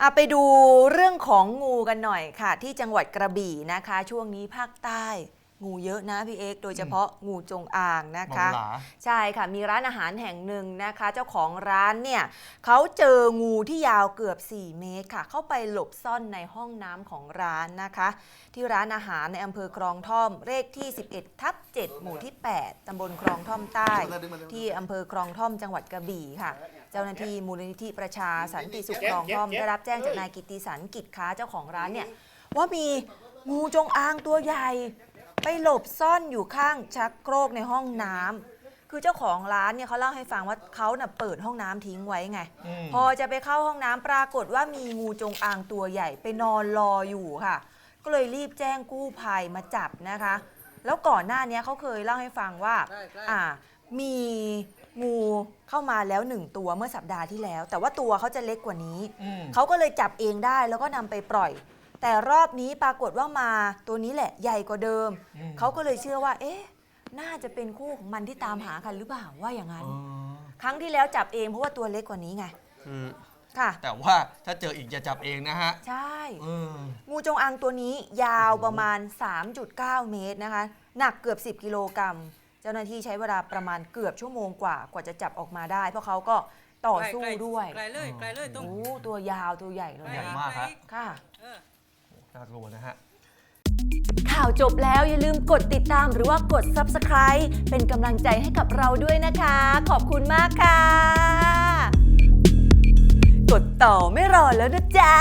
อะไปดูเรื่องของงูกันหน่อยค่ะ ที่จังหวัดกระบี่นะคะ ช่วงนี้ภาคใต้ งูเยอะนะพี่เอกโดยเฉพาะงูจงอางนะคะบองหลาใช่ค่ะมีร้านอาหารแห่งหนึ่งนะคะ เจ้าของร้านเนี่ยเขาเจองูที่ยาวเกือบ 4 เมตรค่ะ เข้าไปหลบซ่อนในห้องน้ำของร้านนะคะ ที่ร้านอาหารในอำเภอคลองท่อมเลขที่ 11 ทับ 7 หมู่ที่ 8ตำบลคลองท่อมใต้ ที่อำเภอคลองท่อมจังหวัดกระบี่ค่ะ เจ้าหน้าที่มูลนิธิประชาสันติสุขคลองท่อมได้รับแจ้งจากนายกิติสันกิจค้าเจ้าของร้านเนี่ยว่ามีงูจงอางตัวใหญ่ ไปหลบซ่อนอยู่ข้างชักโครกในห้องน้ำคือเจ้าของร้านเนี่ยเขาเล่าให้ฟังว่าเขาน่ะเปิดห้องน้ำทิ้งไว้ไงมพอจะไปเข้าห้องน้ำปรากฏว่ามีงูจงอางตัวใหญ่ ไปนอนรออยู่ค่ะ ก็เลยรีบแจ้งกู้ภัยมาจับนะคะ แล้วก่อนหน้านี้เขาเคยเล่าให้ฟังว่าอ่า มีงูเข้ามาแล้วหนึ่งตัวเมื่อสัปดาห์ที่แล้ว แต่ว่าตัวเขาจะเล็กกว่านี้ อืม เขาก็เลยจับเองได้แล้วก็นำไปปล่อย แต่รอบนี้ปรากฏว่ามาตัวนี้แหละใหญ่กว่าเดิม อืม เขาก็เลยเชื่อว่า เอ๊ะ น่าจะเป็นคู่ของมันที่ตามหากันหรือเปล่าว่าอย่างนั้นอ๋อครั้งที่แล้วจับเองเพราะว่าตัวเล็กกว่านี้ไงคือค่ะ แต่ว่าถ้าเจออีกจะจับเองนะฮะใช่ เอองูจงอางตัวนี้ยาวประมาณ 3.9 เมตรนะคะ หนักเกือบ 10 กิโลกรัมเจ้าหน้าที่ใช้เวลาประมาณเกือบชั่วโมงกว่ากว่าจะจับออกมาได้ เพราะเขาก็ต่อสู้ด้วยไกลเลยไกลเลยตรงโอ้ตัวยาวตัวใหญ่เลยใหญ่นะมากฮะค่ะเออน่ากลัวนะฮะข่าวจบแล้วอย่าลืมกดติดตามหรือว่ากด Subscribe เป็นกำลังใจให้กับเราด้วยนะคะ ขอบคุณมากค่ะ กดต่อไม่รอแล้วนะจ๊ะ